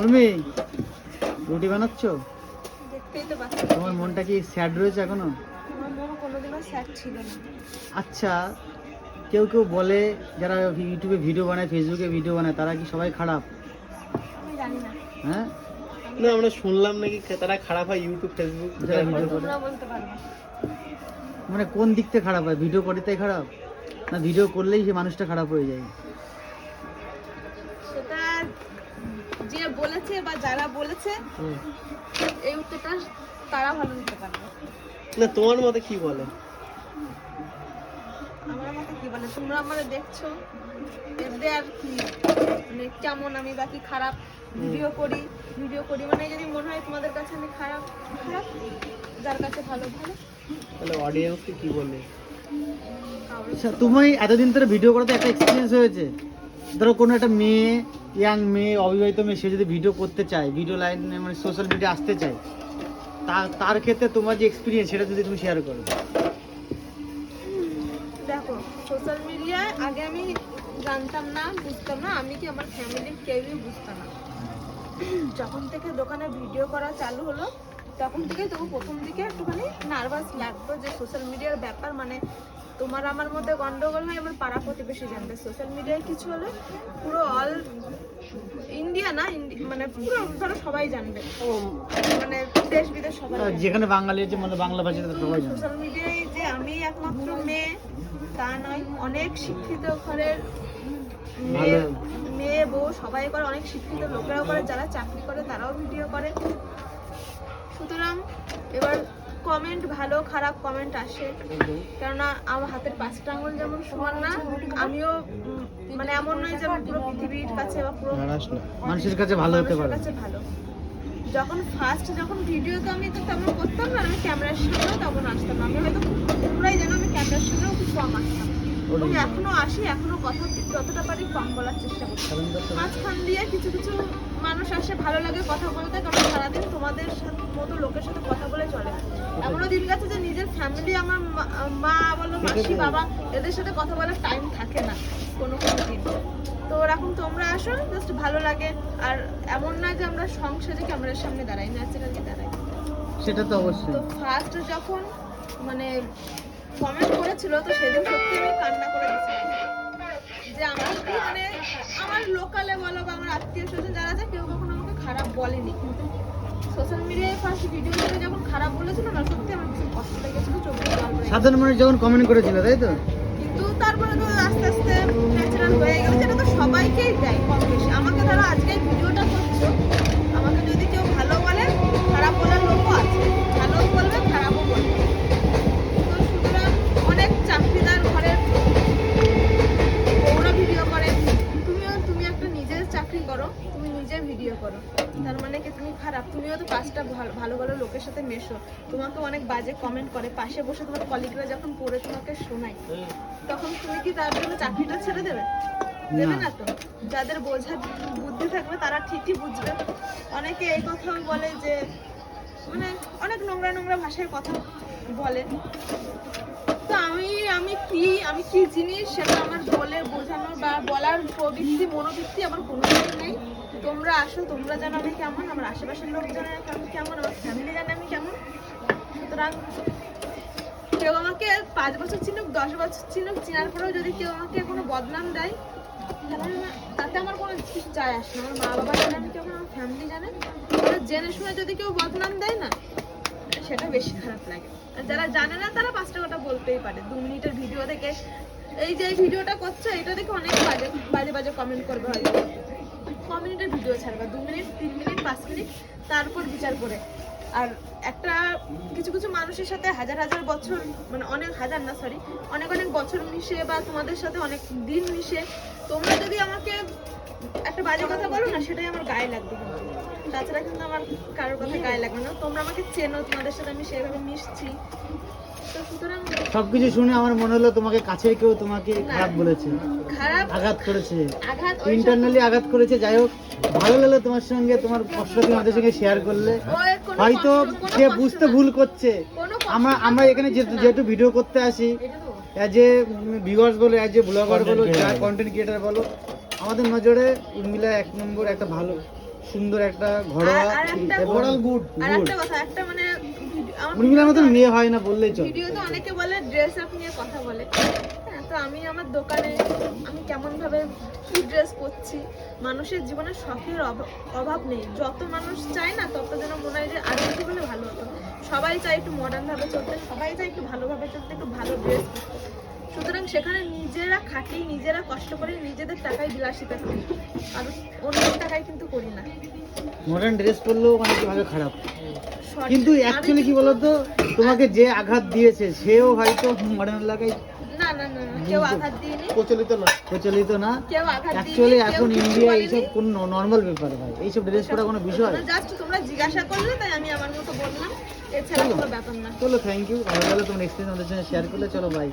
উর্মি রুটি বানাচ্ছ? দেখতেই তো পাচ্ছি। তোমার মনটা কি স্যাড রয়েছে এখনও? আচ্ছা কেউ কেউ বলে যারা ইউটিউবে ভিডিও বানায় ফেসবুকে ভিডিও বানায় তারা কি সবাই খারাপ? আমি জানি না। হ্যাঁ? না আমরা শুনলাম নাকি তারা খারাপ হয় ইউটিউব ফেসবুক যারা ভিডিও করে। মানে কোন দিক থেকে খারাপ হয়? ভিডিও করে তাই খারাপ? না ভিডিও করলেই সে মানুষটা খারাপ হয়ে যায়? বলেছে বা যারা বলেছে এই উত্তরটা তারা ভালো নিতে পারবে। না তোমার মতে কি বলে? আমার মতে কি বলে? তোমরা আমাদের দেখছ এতে আর কি মানে কেমন আমি বাকি খারাপ ভিডিও করি ভিডিও করি মানে যদি মনে হয় তোমাদের কাছে আমি খারাপ খারাপ যার কাছে ভালো ভালো। তাহলে অডিয়েন্সকে কি বলে আচ্ছা তুমি এতদিন ধরে ভিডিও করাতে একটা এক্সপিরিয়েন্স হয়েছে? ধরো কোনো একটা মেয়ে ইয়াং মেয়ে, অবিবাহিত মেয়ে, সে যদি ভিডিও করতে চায় ভিডিও লাইনে মানে সোশ্যাল মিডিয়া আসতে চায় তার তার ক্ষেত্রে তোমার যে এক্সপিরিয়েন্স সেটা যদি তুমি শেয়ার করো। দেখো সোশ্যাল মিডিয়ায় আগে আমি জানতাম না, বুঝতাম না, আমি কি আমার ফ্যামিলির কেউই বুঝতাম না। যখন থেকে দোকানে ভিডিও করা চালু হলো তখন থেকে তবু প্রথম দিকে একটুখানি নার্ভাস লাগতো যে সোশ্যাল মিডিয়ার ব্যাপার মানে তোমার আমার মধ্যে গন্ডগোল হয় আমার পাড়া প্রতিবেশী জানবে। সোশ্যাল মিডিয়ায় কিছু হলে পুরো অল ইন্ডিয়া না মানে পুরো ধরো সবাই জানবে। মানে দেশ বিদেশ সবাই যেখানে বাঙালি আছে মানে বাংলা ভাষাতে সবাই জানে সোশ্যাল মিডিয়ায় যে আমি একমাত্র মেয়ে তা নয় অনেক শিক্ষিত ঘরের মেয়ে মেয়ে বউ সবাই করে অনেক শিক্ষিত লোকেরাও করে যারা চাকরি করে তারাও ভিডিও করে। সুতরাং এবার কমেন্ট ভালো খারাপ কমেন্ট আসে। কেননা আমার হাতের পাঁচটা আঙুল যেমন সমান না আমিও মানে এমন নয় যে পুরো পৃথিবীর কাছে বা পুরো মানুষের কাছে ভালো হতে পারে। কাছে ভালো। যখন ফার্স্ট যখন ভিডিও তো আমি তো তেমন করতাম না আমি ক্যামেরার সামনেও তেমন আসতাম আমি হয়তো তোমরাই জানো আমি ক্যামেরার সামনেও খুব কম আসতাম। এবং এখনও আসি এখনও কথা যতটা পারি কম বলার চেষ্টা করি। মাঝখান দিয়ে কিছু কিছু মানুষ আসে ভালো লাগে কথা বলতে কারণ সারাদিন তোমাদের মতো লোকের সাথে কথা বলে চলে। এমনও দিন গেছে যে নিজের ফ্যামিলি আমার মা- বলো মাসি বাবা এদের সাথে কথা বলার টাইম থাকে না কোনো কোনো দিন। তো এখন তোমরা আসো জাস্ট ভালো লাগে। আর এমন না যে আমরা সংসারে ক্যামেরার সামনে দাঁড়াই ন্যাচারালি দাঁড়াই। সেটা তো অবশ্যই। তো ফার্স্ট যখন মানে কমেন্ট করেছিল তো সেদিন সত্যি আমি কান্না করে যে আমার মানে আমার লোকালে বলো বা আমার আত্মীয় স্বজন যারা আছে কেউ কখনো আমাকে খারাপ বলেনি। কিন্তু সোশ্যাল মিডিয়ায় ফার্স্ট ভিডিও করে যখন খারাপ বলেছিল না সত্যি আমার কিছু কষ্ট লেগেছিল চোখে। সাধারণ মানুষ যখন কমেন্ট করেছিল তাই তো? কিন্তু তারপরে তো আস্তে আস্তে ন্যাচারাল হয়ে গেল যেটা তো সবাইকেই দেয় কম বেশি আমাকে ধরো আজকে এই ভিডিওটা করছ আমাকে যদি কেউ ভালো বলে খারাপ বলার লোকও আছে ভালো বলবে খারাপও বলবে তো সুতরাং অনেক চাকরিদার ঘরের বউরা ভিডিও করে তুমিও তুমি একটা নিজের চাকরি করো তুমি নিজে ভিডিও করো তার মানে কি তুমি খারাপ তুমিও তো পাঁচটা ভালো লোকের সাথে মেশো। তোমাকে অনেক বাজে কমেন্ট করে। পাশে বসে তোমার কলিগরা যখন পড়ে তোমাকে শোনায় তখন তুমি কি তার জন্য চাকরিটা ছেড়ে দেবে? দেবে না। তো? যাদের বোঝার বুদ্ধি থাকবে তারা ঠিকই বুঝবে। অনেকে এই কথাও বলে যে মানে অনেক নোংরা নোংরা ভাষায় কথা বলে। তো আমি আমি কি আমি কি জিনিস সেটা আমার বলে বোঝানোর বা বলার প্রবৃত্তি মনোবৃত্তি আমার কোনোটাই নেই। তোমরা আসো, তোমরা জানো আমি কেমন, আমার আশেপাশের লোক জানে আমি কেমন, আমার ফ্যামিলি জানে আমি কেমন। সুতরাং কেউ আমাকে পাঁচ বছর চিনুক, দশ বছর চিনুক, চেনার পরেও যদি কেউ আমাকে কোনো বদনাম দেয় তাতে আমার কোনো কিছু যায় আসে না। আমার মা বাবা জানে আমি কেমন, আমার ফ্যামিলি জানে। জেনে শুনে যদি কেউ বদনাম দেয় না, সেটা বেশি খারাপ লাগে। আর যারা জানে না, তারা পাঁচটা কথা বলতেই পারে। দু মিনিটের ভিডিও দেখে এই যে ভিডিওটা করছে, এটা দেখে অনেক বাজে বাজে বাজে কমেন্ট করবে হয়তো। ছাড়বা দু মিনিট তিন মিনিট পাঁচ মিনিট তারপর বিচার করে। আর একটা কিছু কিছু মানুষের সাথে হাজার হাজার বছর মানে অনেক হাজার না সরি অনেক অনেক বছর মিশে বা তোমাদের সাথে অনেক দিন মিশে তোমরা যদি আমাকে একটা বাজে কথা বলো না সেটাই আমার গায়ে লাগবে তাছাড়া কিন্তু আমার কারোর কথা গায়ে লাগবে না। তোমরা আমাকে চেনো তোমাদের সাথে আমি সেভাবে মিশছি। সবকিছু শুনে আমার মনে হলো তোমাকে কাছে কেউ তোমাকে খারাপ বলেছে খারাপ আঘাত করেছে। ইন্টারনালি আঘাত করেছে যাই হোক ভালো লাগল তোমার সঙ্গে তোমার কষ্ট তুমি আমাদের সঙ্গে শেয়ার করলে। হয়তো সে বুঝতে ভুল করছে। আমরা আমরা এখানে যেহেতু যেহেতু ভিডিও করতে আসি অ্যাজ এ ভিউয়ার্স বলো অ্যাজ এ ব্লগার বলো যা কন্টেন্ট ক্রিয়েটার বলো আমাদের নজরে উর্মিলা এক নম্বর একটা ভালো সুন্দর একটা ঘরোয়া কথা একটা মানে উর্মিলার মতন মেয়ে হয় না বললেই চল। ভিডিওতে অনেকে বলে ড্রেস আপ নিয়ে কথা বলে। আমি আমার দোকানে আমি কেমন ভাবে ড্রেস পরছি মানুষের জীবনে শখের অভাব- নেই। যত মানুষ চায় না তত যেন মনে হয় যে আরও একটু হলে ভালো হতো। সবাই চায় একটু মডার্ন ভাবে চলতে সবাই চায় একটু ভালোভাবে চলতে একটু ভালো ড্রেস পরতে। সুতরাং সেখানে নিজেরা খাটি নিজেরা কষ্ট করে নিজেদের টাকায় বিলাসিতা করি। আর অন্যের টাকায় কিন্তু করি না। মডার্ন ড্রেস পরলেও অনেকভাবে খারাপ? Short- কিন্তু অ্যাকচুয়ালি কি বলতো? তোমাকে যে আঘাত দিয়েছে সেও হয়তো মডার্ন এলাকায় না না না না, কেউ আঘাত দিইনি? প্রচলিত না। প্রচলিত না। কেউ আঘাত অ্যাকচুয়ালি কেউ এখন ইন্ডিয়া এইসব কোন নর্মাল ব্যাপার ভাই। এইসব ড্রেস পরা কোনো বিষয়? জাস্ট তোমরা জিজ্ঞাসা করলে তাই আমি আমার মতো বললাম। এছাড়া চলো। কোনো ব্যাপার না। চলো থ্যাংক ইউ ভালো লাগল তোমার এক্সপিরিয়েন্স আমাদের সঙ্গে শেয়ার করলে চলো বাই